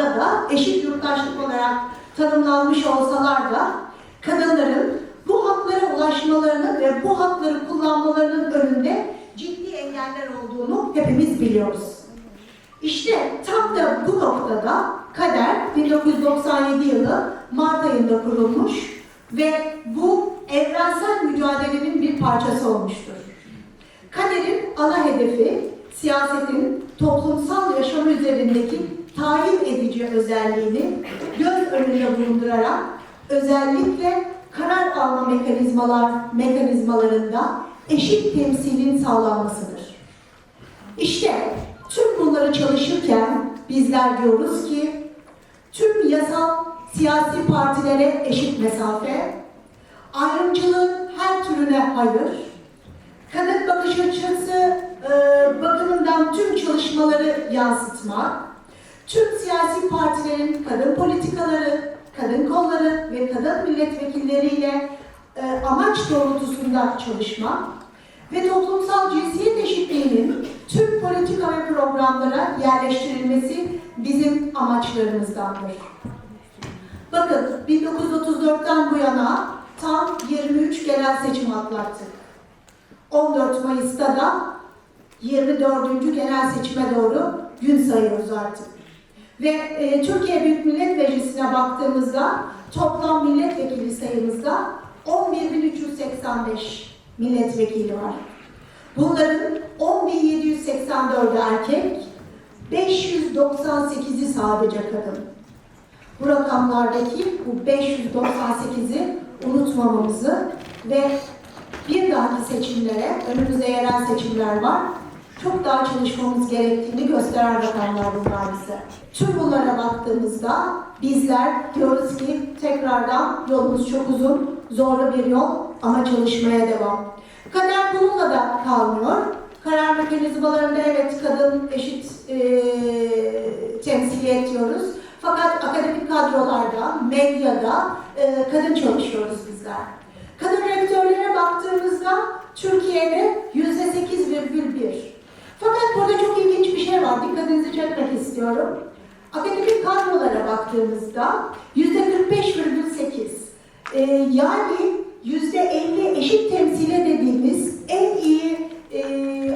yasalarda da eşit yurttaşlık olarak tanımlanmış olsalar da kadınların bu haklara ulaşmalarını ve bu hakları kullanmalarının önünde ciddi engeller olduğunu hepimiz biliyoruz. İşte tam da bu noktada Kader 1997 yılı Mart ayında kurulmuş ve bu evrensel mücadelenin bir parçası olmuştur. Kader'in ana hedefi siyasetin toplumsal yaşam üzerindeki tayin edici özelliğini göz önünde bulundurarak özellikle karar alma mekanizmalar mekanizmalarında eşit temsilin sağlanmasıdır. İşte tüm bunları çalışırken bizler diyoruz ki tüm yasal siyasi partilere eşit mesafe, ayrımcılığın her türüne hayır, kadın bakış açısı e, bakımından tüm çalışmaları yansıtmak, tüm siyasi partilerin kadın politikaları, kadın kolları ve kadın milletvekilleriyle e, amaç doğrultusunda çalışmak ve toplumsal cinsiyet eşitliğinin tüm politika ve programlara yerleştirilmesi bizim amaçlarımızdandır. Bakın 1934'ten bu yana tam 23 genel seçim atlattık. 14 Mayıs'ta da 24. genel seçime doğru gün sayıyoruz artık. Ve e, Türkiye Büyük Millet Meclisi'ne baktığımızda toplam milletvekili sayımızda 11.385 milletvekili var. Bunların 10.784'ü erkek, 598'i sadece kadın. Bu rakamlardaki bu 598'i unutmamamızı ve bir dahaki seçimlere, önümüzde yerel seçimler var, çok daha çalışmamız gerektiğini gösteren rakamlar bunlar bize. Tüm bunlara baktığımızda bizler diyoruz ki tekrardan yolumuz çok uzun, zorlu bir yol ama çalışmaya devam. Kader bununla da kalmıyor. Karar mekanizmalarında evet kadın eşit eee temsiliyet diyoruz. Fakat akademik kadrolarda, medyada eee, kadın çalışıyoruz bizler. Kadın rektörlere baktığımızda Türkiye'de yüzde 8,1. Fakat burada çok ilginç bir şey var. Dikkatinizi çekmek istiyorum. Akademik kadrolara baktığımızda yüzde 45,8. Ee, yani yüzde 50 eşit temsile dediğimiz en iyi e,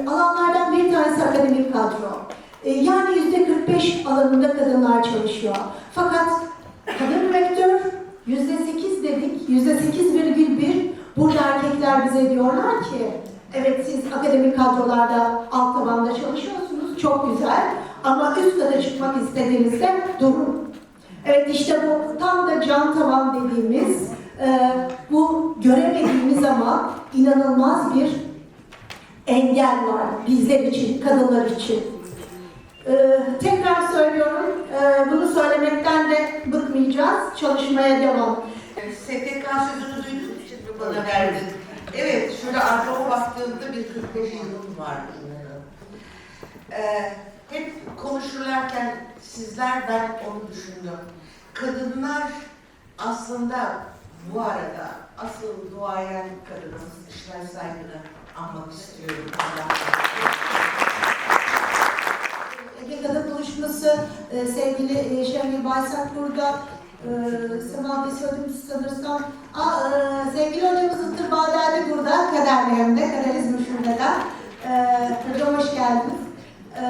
alanlardan bir tanesi akademik kadro. E, yani yüzde 45 alanında kadınlar çalışıyor. Fakat kadın rektör yüzde 8 dedik, yüzde 8,1 burada erkekler bize diyorlar ki evet siz akademik kadrolarda alt tabanda çalışıyorsunuz çok güzel ama üst kata çıkmak istediğinizde durun. Evet işte bu tam da can tavan dediğimiz e, bu göremediğimiz ama inanılmaz bir engel var bizler için, kadınlar için. Ee, tekrar söylüyorum, e, bunu söylemekten de bıkmayacağız, çalışmaya devam. STK sözünü duyduğum için mi bana verdin? Evet, şöyle arkama baktığımda bir 45 yılım var inanın. Ee, hep konuşurlarken sizler ben onu düşündüm. Kadınlar aslında bu arada asıl duayen kadınımız İşler Saygı'nı anmak istiyorum. Ege Kadın Buluşması, e, sevgili e, Şengül Baysak burada, e, Sema söylemiş sanırsam. Aa, e, sevgili hocamız Itır Badeli burada, Kaderli hem de, Kaderizm Şube'den. E, hocam hoş geldiniz. E,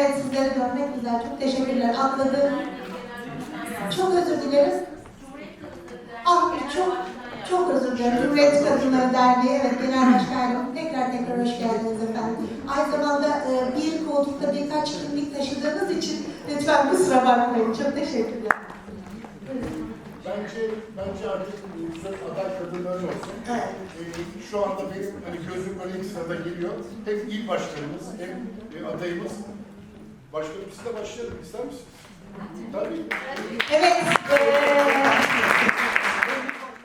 evet sizleri görmek güzel, çok teşekkürler. Atladım. Çok özür dileriz. Ah çok çok özür dilerim. Cumhuriyet Kadınları Derneği, evet Genel Başkanım. Tekrar tekrar hoş geldiniz efendim. Aynı zamanda e, bir koltukta birkaç kimlik taşıdığınız için lütfen kusura bakmayın. Çok teşekkürler. Bence, bence artık söz aday kadınların olsun. Evet. Ee, şu anda benim hani gözüm böyle ilk sırada geliyor. Hem il başkanımız hem e, adayımız. Başkanım siz de başlayalım ister misiniz? Tabii. Evet.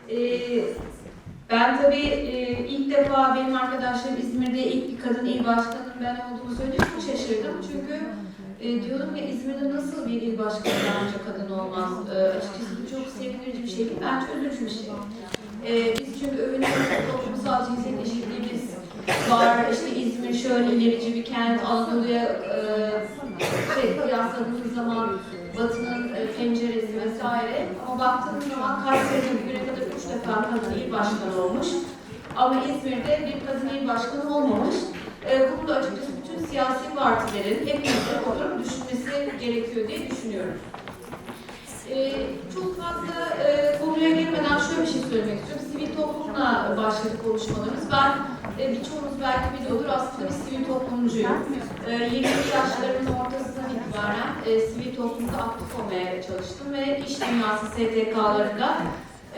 e, Ee, ben tabii e, ilk defa benim arkadaşlarım İzmir'de ilk bir kadın il başkanının ben olduğumu söyleyince çok şaşırdım. Çünkü e, diyordum ya İzmir'de nasıl bir il başkanı daha önce kadın olmaz? E, açıkçası bu çok sevindirici bir şey bence üzücü bir şey. E, biz çünkü övünüyoruz toplumsal cinsiyet eşitliği biz var. İşte İzmir şöyle ilerici bir kent, Anadolu'ya e, şey, kıyasladığımız zaman Batı'nın e, penceresi vesaire. Ama baktığımız zaman Kayseri'de bugüne kadar üç defa kadın il başkanı olmuş. Ama İzmir'de bir kadın il başkanı olmamış. E, bunu da açıkçası siyasi partilerin hepimizin oturup düşünmesi gerekiyor diye düşünüyorum. E, çok fazla e, konuya girmeden şöyle bir şey söylemek istiyorum. Sivil toplumla başladı konuşmalarımız. Ben e, birçoğunuz belki biliyordur aslında bir sivil toplumcuyum. E, 20 yaşlarımın ortasından itibaren e, sivil toplumda aktif olmaya çalıştım ve iş dünyası STK'larında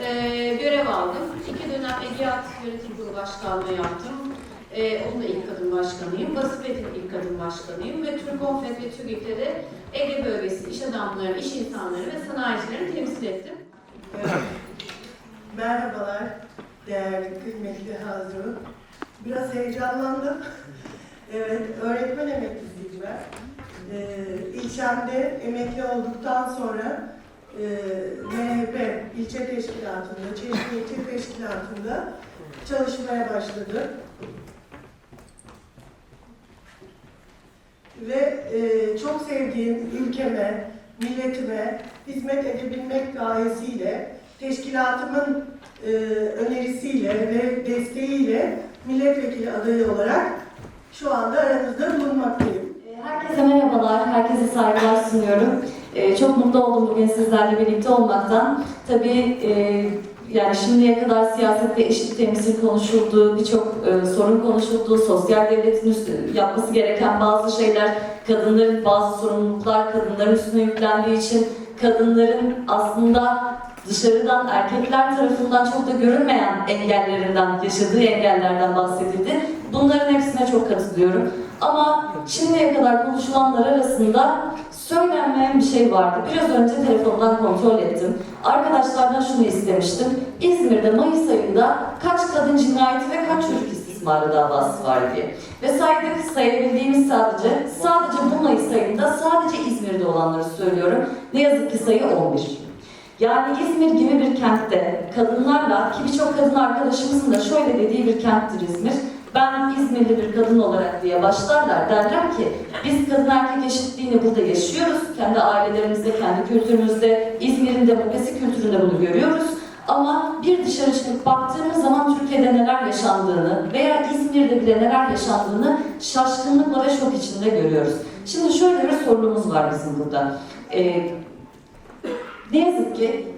e, görev aldım. İki dönem Egeat Yönetim Kurulu Başkanlığı yaptım. E, onun da ilk kadın başkanıyım. Basipet'in ilk kadın başkanıyım ve Türkonfet ve TÜGİK'te de Ege bölgesi iş adamları, iş insanları ve sanayicileri temsil ettim. Merhabalar değerli kıymetli Hazırım. Biraz heyecanlandım. Evet, öğretmen emeklisiyim ben. Ee, ilçemde emekli olduktan sonra e, MHP ilçe teşkilatında, Çeşme ilçe teşkilatında çalışmaya başladım. Ve e, çok sevdiğim ülkeme, milletime hizmet edebilmek gayesiyle teşkilatımın e, önerisiyle ve desteğiyle milletvekili adayı olarak şu anda aranızda bulunmaktayım. Herkese merhabalar, herkese saygılar sunuyorum. Ee, çok mutlu oldum bugün sizlerle birlikte olmaktan. Tabii e, yani şimdiye kadar siyasette eşit temsil konuşuldu, birçok e, sorun konuşuldu, sosyal devletin üstü, yapması gereken bazı şeyler, kadınların bazı sorumluluklar kadınların üstüne yüklendiği için kadınların aslında dışarıdan erkekler tarafından çok da görünmeyen engellerinden, yaşadığı engellerden bahsedildi. Bunların hepsine çok katılıyorum. Ama şimdiye kadar konuşulanlar arasında söylenmeyen bir şey vardı. Biraz önce telefondan kontrol ettim. Arkadaşlardan şunu istemiştim. İzmir'de Mayıs ayında kaç kadın cinayeti ve kaç çocuk istismarı davası var diye. Ve saydık sayabildiğimiz sadece, sadece bu Mayıs ayında sadece İzmir'de olanları söylüyorum. Ne yazık ki sayı 11. Yani İzmir gibi bir kentte kadınlarla ki birçok kadın arkadaşımızın da şöyle dediği bir kenttir İzmir. Ben İzmirli bir kadın olarak diye başlarlar derler ki biz kadın erkek eşitliğini burada yaşıyoruz. Kendi ailelerimizde, kendi kültürümüzde, İzmir'in demokrasi kültüründe bunu görüyoruz. Ama bir dışarı çıkıp baktığımız zaman Türkiye'de neler yaşandığını veya İzmir'de bile neler yaşandığını şaşkınlıkla ve şok içinde görüyoruz. Şimdi şöyle bir sorunumuz var bizim burada. Ee, ne yazık ki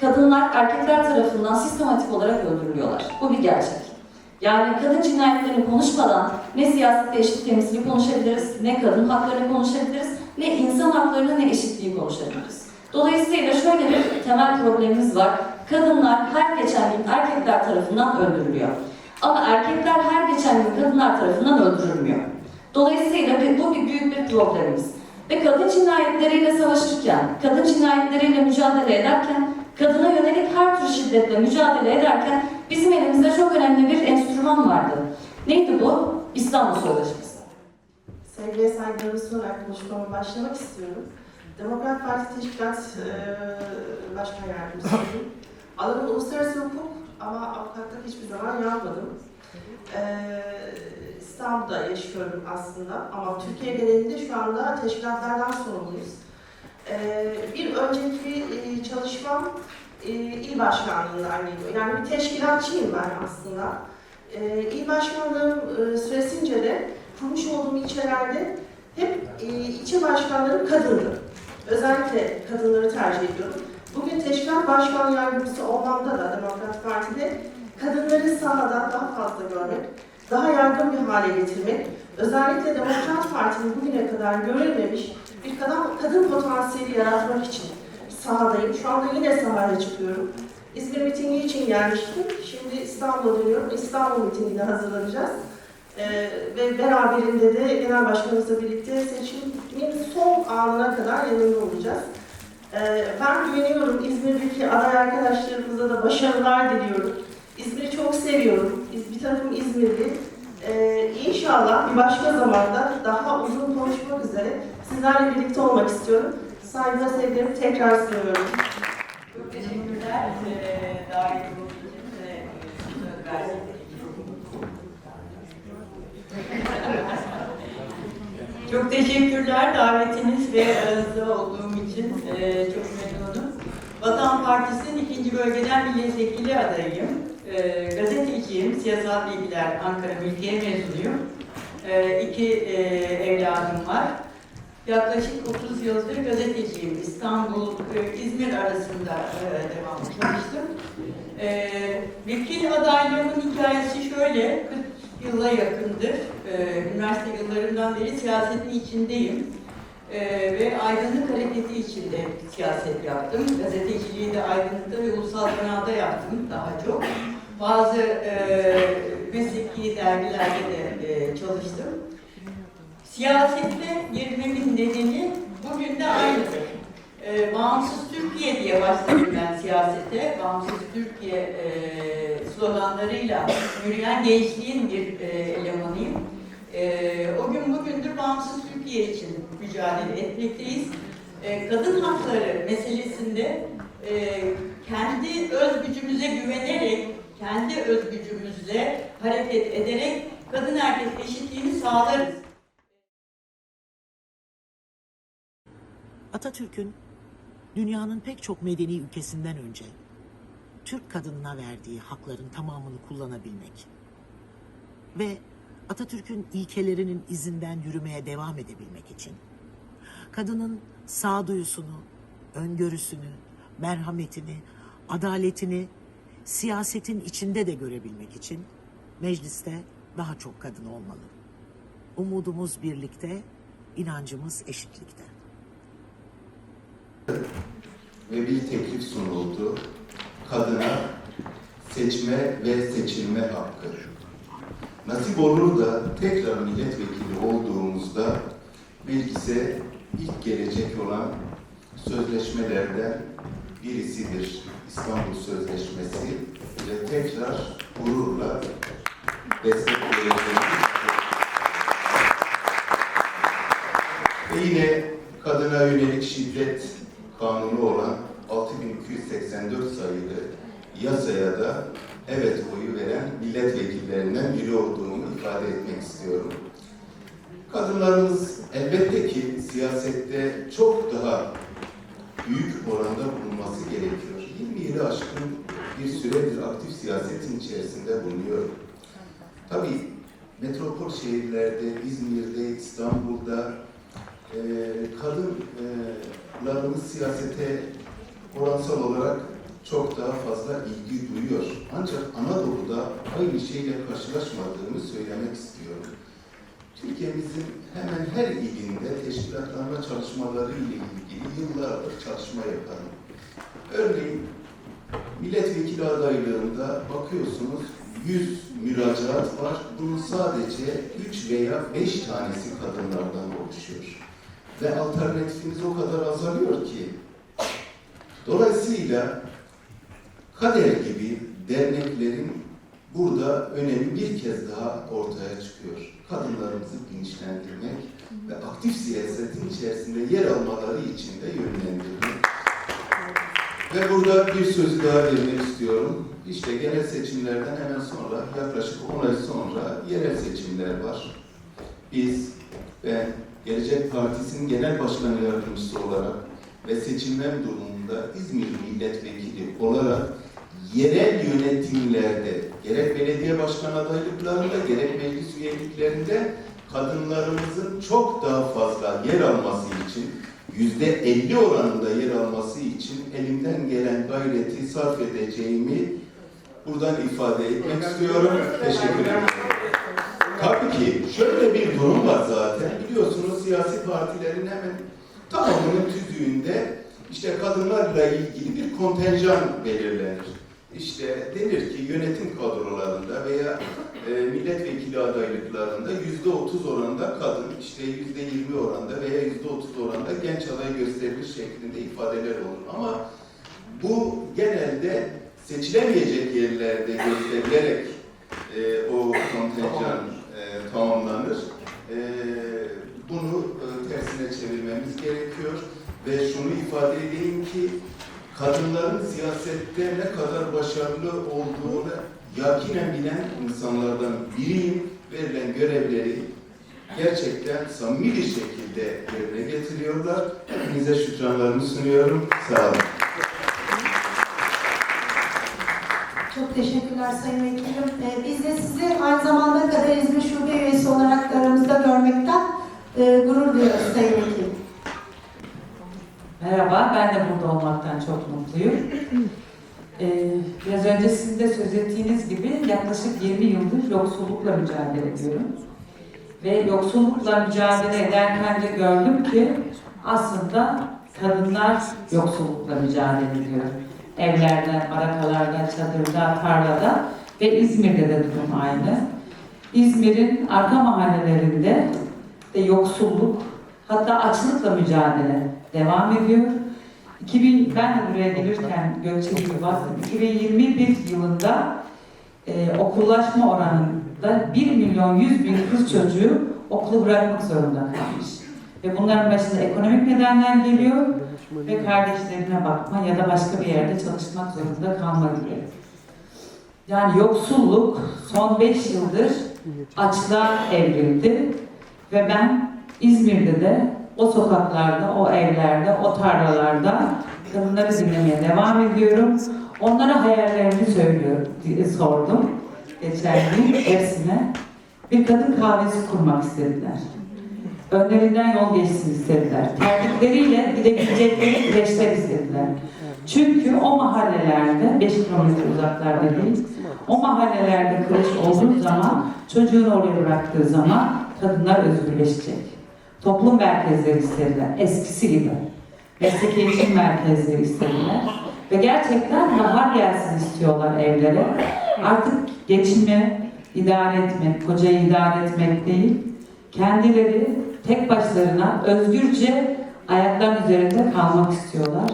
kadınlar erkekler tarafından sistematik olarak öldürülüyorlar. Bu bir gerçek. Yani kadın cinayetlerini konuşmadan ne siyasette eşit temsili konuşabiliriz, ne kadın haklarını konuşabiliriz, ne insan haklarını ne eşitliği konuşabiliriz. Dolayısıyla şöyle bir temel problemimiz var. Kadınlar her geçen gün erkekler tarafından öldürülüyor. Ama erkekler her geçen gün kadınlar tarafından öldürülmüyor. Dolayısıyla bu bir büyük bir problemimiz. Ve kadın cinayetleriyle savaşırken, kadın cinayetleriyle mücadele ederken, kadına yönelik her tür şiddetle mücadele ederken bizim elimizde çok önemli bir enstrüman vardı. Neydi bu? İstanbul Sözleşmesi. Sevgiye saygılarımı sunarak konuşmama başlamak istiyorum. Demokrat Parti Teşkilat eee Başkan Yardımcısıyım. Alanım uluslararası hukuk ama avukatlık hiçbir zaman yapmadım. Eee İstanbul'da yaşıyorum aslında ama Türkiye genelinde şu anda teşkilatlardan sorumluyuz. Eee bir önceki eee, çalışmam eee, il başkanlığından geliyor. Yani bir teşkilatçıyım ben aslında. Eee il başkanlığım süresince de kurmuş olduğum ilçelerde hep e, ilçe başkanlarım kadındı. Özellikle kadınları tercih ediyorum. Bugün teşkilat başkan yardımcısı olmamda da Demokrat Parti'de kadınları sahada daha fazla görmek, daha yaygın bir hale getirmek, özellikle Demokrat Parti'nin bugüne kadar görülmemiş bir kadın, kadın potansiyeli yaratmak için sahadayım. Şu anda yine sahaya çıkıyorum. İzmir mitingi için gelmiştim. Şimdi İstanbul'a dönüyorum. İstanbul mitingine hazırlanacağız. Ee, ve beraberinde de genel başkanımızla birlikte seçimin son anına kadar yanında olacağız. Ee, ben güveniyorum İzmir'deki aday arkadaşlarımıza da başarılar diliyorum. İzmir'i çok seviyorum. Bir takım İzmirli. Ee, inşallah bir başka zamanda daha uzun konuşmak üzere sizlerle birlikte olmak istiyorum. Saygılar sevgilerimi tekrar sunuyorum. Çok teşekkürler. Ee, dair olduğunuz Çok teşekkürler davetiniz ve aranızda olduğum için e, çok memnunum. Vatan Partisi'nin ikinci bölgeden milletvekili adayım. Ee, gazeteciyim, siyasal bilgiler Ankara Mülkiye mezunuyum. Ee, iki e, evladım var. Yaklaşık 30 yıldır gazeteciyim. İstanbul, e, İzmir arasında e, devamlı çalıştım. E, vekil adaylığımın hikayesi şöyle, 40 yıla yakındır. E, üniversite yıllarından beri siyasetin içindeyim. E, ve aydınlık hareketi içinde siyaset yaptım. Gazeteciliği de aydınlıkta ve ulusal kanalda yaptım daha çok. Bazı e, mesleki dergilerde de e, çalıştım. Siyasette girmemin nedeni bugün de aynıdır. Ee, bağımsız Türkiye diye başladım ben siyasete. Bağımsız Türkiye e, sloganlarıyla yürüyen gençliğin bir e, elemanıyım. E, o gün bugündür bağımsız Türkiye için mücadele etmekteyiz. E, kadın hakları meselesinde e, kendi öz gücümüze güvenerek, kendi öz gücümüzle hareket ederek kadın erkek eşitliğini sağlarız. Atatürk'ün dünyanın pek çok medeni ülkesinden önce Türk kadınına verdiği hakların tamamını kullanabilmek ve Atatürk'ün ilkelerinin izinden yürümeye devam edebilmek için kadının sağduyusunu, öngörüsünü, merhametini, adaletini siyasetin içinde de görebilmek için mecliste daha çok kadın olmalı. Umudumuz birlikte, inancımız eşitlikte. ve bir teklif sunuldu. Kadına seçme ve seçilme hakkı. Nasip olur da tekrar milletvekili olduğumuzda bilgise ilk gelecek olan sözleşmelerden birisidir İstanbul Sözleşmesi ve tekrar gururla destekleyeceğiz. Ve yine kadına yönelik şiddet kanunu olan 6284 sayılı yasaya da evet oyu veren milletvekillerinden biri olduğumu ifade etmek istiyorum. Kadınlarımız elbette ki siyasette çok daha büyük oranda bulunması gerekiyor. 20 yılı aşkın bir süredir aktif siyasetin içerisinde bulunuyor. Tabii metropol şehirlerde, İzmir'de, İstanbul'da e, kadınlarımız siyasete oransal olarak çok daha fazla ilgi duyuyor. Ancak Anadolu'da aynı şeyle karşılaşmadığımı söylemek istiyorum. Türkiye'mizin hemen her ilinde teşkilatlanma çalışmaları ile ilgili yıllardır çalışma yaparım. Örneğin milletvekili adaylığında bakıyorsunuz 100 müracaat var. Bunun sadece 3 veya 5 tanesi kadınlardan oluşuyor. Ve alternatifimiz o kadar azalıyor ki. Dolayısıyla kader gibi derneklerin burada önemi bir kez daha ortaya çıkıyor. Kadınlarımızı bilinçlendirmek ve aktif siyasetin içerisinde yer almaları için de yönlendirmek. Ve burada bir sözü daha vermek istiyorum. İşte genel seçimlerden hemen sonra, yaklaşık 10 ay sonra yerel seçimler var. Biz, ben Gelecek Partisi'nin genel başkan yardımcısı olarak ve seçilmem durumunda İzmir milletvekili olarak yerel yönetimlerde, gerek belediye başkan adaylıklarında, gerek meclis üyeliklerinde kadınlarımızın çok daha fazla yer alması için, yüzde 50 oranında yer alması için elimden gelen gayreti sarf edeceğimi buradan ifade etmek istiyorum. Teşekkür ederim. Tabii ki şöyle bir durum var zaten. Biliyorsunuz siyasi partilerin hemen tamamının tüzüğünde işte kadınlarla ilgili bir kontenjan belirlenir. İşte denir ki yönetim kadrolarında veya e, milletvekili adaylıklarında yüzde otuz oranında kadın, işte yüzde yirmi oranda veya yüzde otuz oranda genç aday gösterilir şeklinde ifadeler olur. Ama bu genelde seçilemeyecek yerlerde gösterilerek e, o kontenjan e, tamamlanır. E, bunu e, tersine çevirmemiz gerekiyor ve şunu ifade edeyim ki kadınların siyasette ne kadar başarılı olduğunu yakinen bilen insanlardan biriyim. Verilen görevleri gerçekten samimi bir şekilde yerine getiriyorlar. Hepinize şükranlarımı sunuyorum. Sağ olun. Çok teşekkürler Sayın Vekilim. Ee, biz de sizi aynı zamanda Kader İzmir Şube üyesi olarak da aramızda görmekten e, gurur duyuyoruz Sayın Vekilim. Merhaba, ben de burada olmaktan çok mutluyum. Ee, biraz önce sizin de söz ettiğiniz gibi yaklaşık 20 yıldır yoksullukla mücadele ediyorum. Ve yoksullukla mücadele ederken de gördüm ki aslında kadınlar yoksullukla mücadele ediyor. Evlerde, barakalarda, çadırda, tarlada ve İzmir'de de durum aynı. İzmir'in arka mahallelerinde de yoksulluk, hatta açlıkla mücadele devam ediyor. 2000, ben de buraya gelirken Gökçe gibi bahsettim. 2021 yılında e, okullaşma oranında 1 milyon 100 bin kız çocuğu okulu bırakmak zorunda kalmış. Ve bunların başında ekonomik nedenler geliyor ve kardeşlerine bakma ya da başka bir yerde çalışmak zorunda kalma gibi. Yani yoksulluk son 5 yıldır açlığa evrildi ve ben İzmir'de de o sokaklarda, o evlerde, o tarlalarda kadınları dinlemeye devam ediyorum. Onlara hayallerini söylüyor, diye sordum. Geçen gün hepsine. Bir kadın kahvesi kurmak istediler. Önlerinden yol geçsin istediler. Terlikleriyle gidebilecekleri kreşler istediler. Çünkü o mahallelerde, 5 kilometre uzaklarda değil, o mahallelerde kreş olduğu zaman, çocuğunu oraya bıraktığı zaman kadınlar özgürleşecek. Toplum merkezleri istediler, eskisi gibi. Meslek eğitim merkezleri istediler. Ve gerçekten bahar gelsin istiyorlar evlere. Artık geçimi idare etmek, kocayı idare etmek değil, kendileri tek başlarına özgürce ayaklar üzerinde kalmak istiyorlar.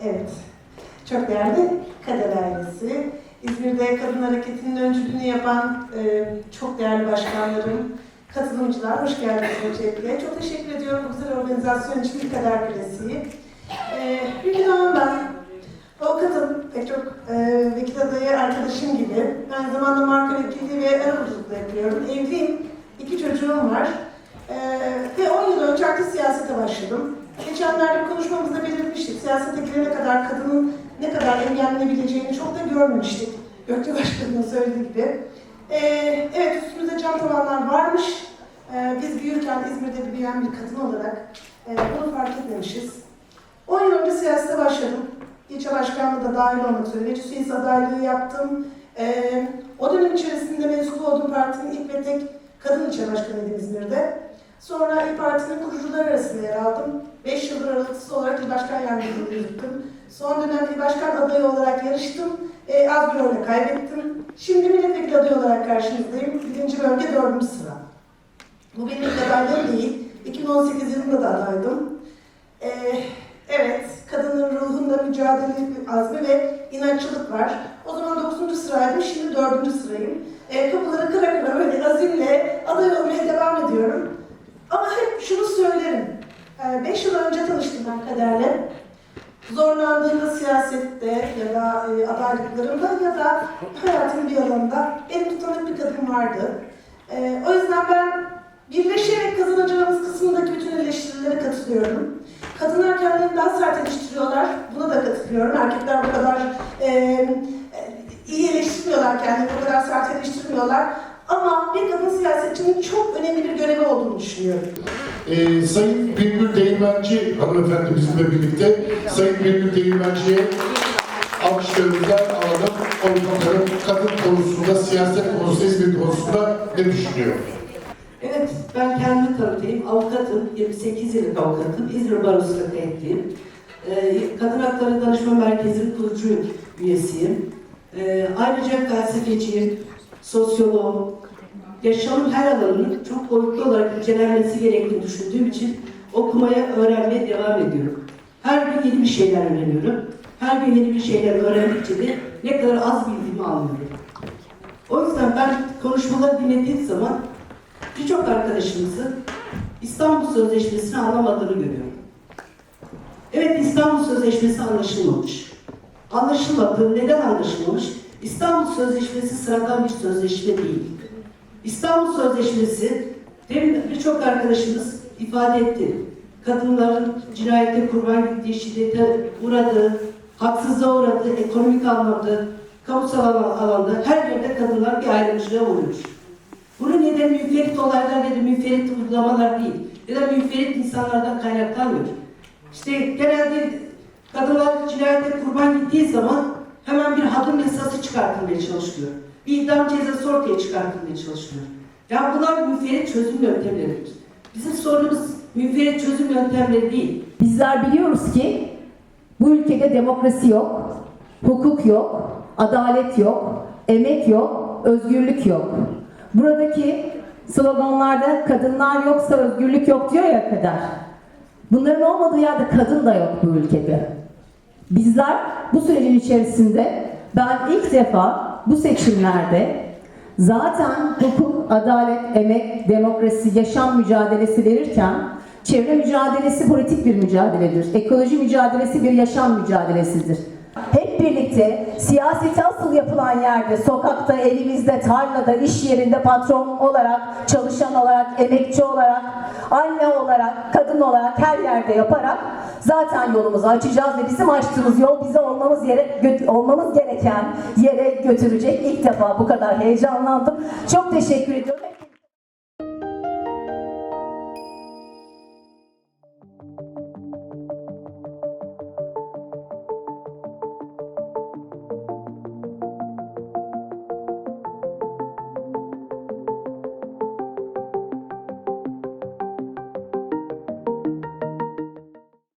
Evet, çok değerli Kader ailesi. İzmir'de Kadın Hareketi'nin öncülüğünü yapan e, çok değerli başkanlarım, katılımcılar, hoş geldiniz öncelikle. Çok teşekkür ediyorum bu güzel organizasyon için bir Kader Kulesi'yi. E, Ülkü Doğan ben, avukatım, pek çok e, vekil adayı arkadaşım gibi. Aynı zamanda marka vekilliği ve arabuluculuk yapıyorum. Evliyim, iki çocuğum var. E, ve 10 yıl önce aktif siyasete başladım. Geçenlerde konuşmamızda belirtmiştik. Siyasete girene kadar kadının ne kadar engellenebileceğini çok da görmemiştik. Gökçe Başkanı'nın söylediği gibi. Ee, evet üstümüzde cam tavanlar varmış. Ee, biz büyürken İzmir'de büyüyen bir kadın olarak e, bunu fark etmemişiz. 10 yıl önce siyasete başladım. İlçe başkanlığı da dahil olmak üzere meclis adaylığı yaptım. Ee, o dönem içerisinde mensup olduğum partinin ilk ve tek kadın ilçe başkanıydım İzmir'de. Sonra İYİ Parti'nin kurucuları arasında yer aldım. 5 yıldır aralıksız olarak il başkan yardımcılığı yürüttüm. Son dönem il başkan adayı olarak yarıştım. E, az bir oyla kaybettim. Şimdi milletvekili adayı olarak karşınızdayım. Birinci bölge dördüncü sıra. Bu benim ilk adaylığım değil. 2018 yılında da adaydım. E, evet, kadının ruhunda mücadele azmi ve inatçılık var. O zaman 9. sıraydım, şimdi 4. sırayım. E, kapıları kıra kıra böyle azimle aday olmaya devam ediyorum. Ama hep şunu söylerim. 5 yıl önce tanıştım ben Kader'le. Zorlandığımda siyasette ya da e, adaylıklarımda ya da hayatın bir alanında benim tutanık bir kadın vardı. E, o yüzden ben birleşerek kazanacağımız kısmındaki bütün eleştirilere katılıyorum. Kadınlar kendilerini daha sert eleştiriyorlar. Buna da katılıyorum. Erkekler bu kadar e, e, iyi eleştirmiyorlar kendilerini, bu kadar sert eleştirmiyorlar. Ama bir kadın siyasetçinin çok önemli bir görevi olduğunu düşünüyorum. Ee, Sayın Birgül Değirmenci hanımefendi bizimle birlikte. Sayın Birgül Değirmenci'ye alkışlarımızdan alalım. Bakalım kadın konusunda, siyaset konusunda, İzmir konusunda ne düşünüyor? Evet, ben kendimi tanıtayım. Avukatım, 28 yıllık avukatım. İzmir Barosu'na kayıtlıyım. Ee, Kadın Hakları Danışma Merkezi'nin kurucu üyesiyim. Ee, ayrıca felsefeciyim, sosyolog. Yaşamın her alanının çok boyutlu olarak incelenmesi gerektiğini düşündüğüm için okumaya, öğrenmeye devam ediyorum. Her gün yeni bir şeyler öğreniyorum. Her gün yeni bir şeyler öğrendikçe de ne kadar az bildiğimi anlıyorum. O yüzden ben konuşmaları dinlediğim zaman birçok arkadaşımızın İstanbul Sözleşmesi'ni anlamadığını görüyorum. Evet İstanbul Sözleşmesi anlaşılmamış. Anlaşılmadı. Neden anlaşılmamış? İstanbul Sözleşmesi sıradan bir sözleşme değil. İstanbul Sözleşmesi, demin birçok arkadaşımız ifade etti. Kadınların cinayete kurban gittiği, şiddete uğradığı, haksızlığa uğradığı, ekonomik anlamda, kamusal alan- alanda her yerde kadınlar bir ayrımcılığa uğruyor. Bunun nedeni müferit olaylar ya da müferit uygulamalar değil. Ya da müferit insanlardan kaynaklanmıyor. İşte genelde kadınlar cinayete kurban gittiği zaman hemen bir hadım yasası çıkartılmaya çalışılıyor. Bir idam cezası ortaya çıkartılmaya çalışılıyor. Ya bunlar müferit çözüm yöntemleridir. Bizim sorunumuz müferit çözüm yöntemleri değil. Bizler biliyoruz ki bu ülkede demokrasi yok, hukuk yok, adalet yok, emek yok, özgürlük yok. Buradaki sloganlarda kadınlar yoksa özgürlük yok diyor ya kadar. Bunların olmadığı yerde kadın da yok bu ülkede. Bizler bu sürecin içerisinde ben ilk defa bu seçimlerde zaten hukuk, adalet, emek, demokrasi, yaşam mücadelesi verirken çevre mücadelesi politik bir mücadeledir. Ekoloji mücadelesi bir yaşam mücadelesidir. Hep birlikte siyaseti asıl yapılan yerde, sokakta, evimizde, tarlada, iş yerinde patron olarak, çalışan olarak, emekçi olarak, anne olarak, kadın olarak her yerde yaparak zaten yolumuzu açacağız ve bizim açtığımız yol bize olmamız yere olmamız gereken yere götürecek. İlk defa bu kadar heyecanlandım. Çok teşekkür ediyorum.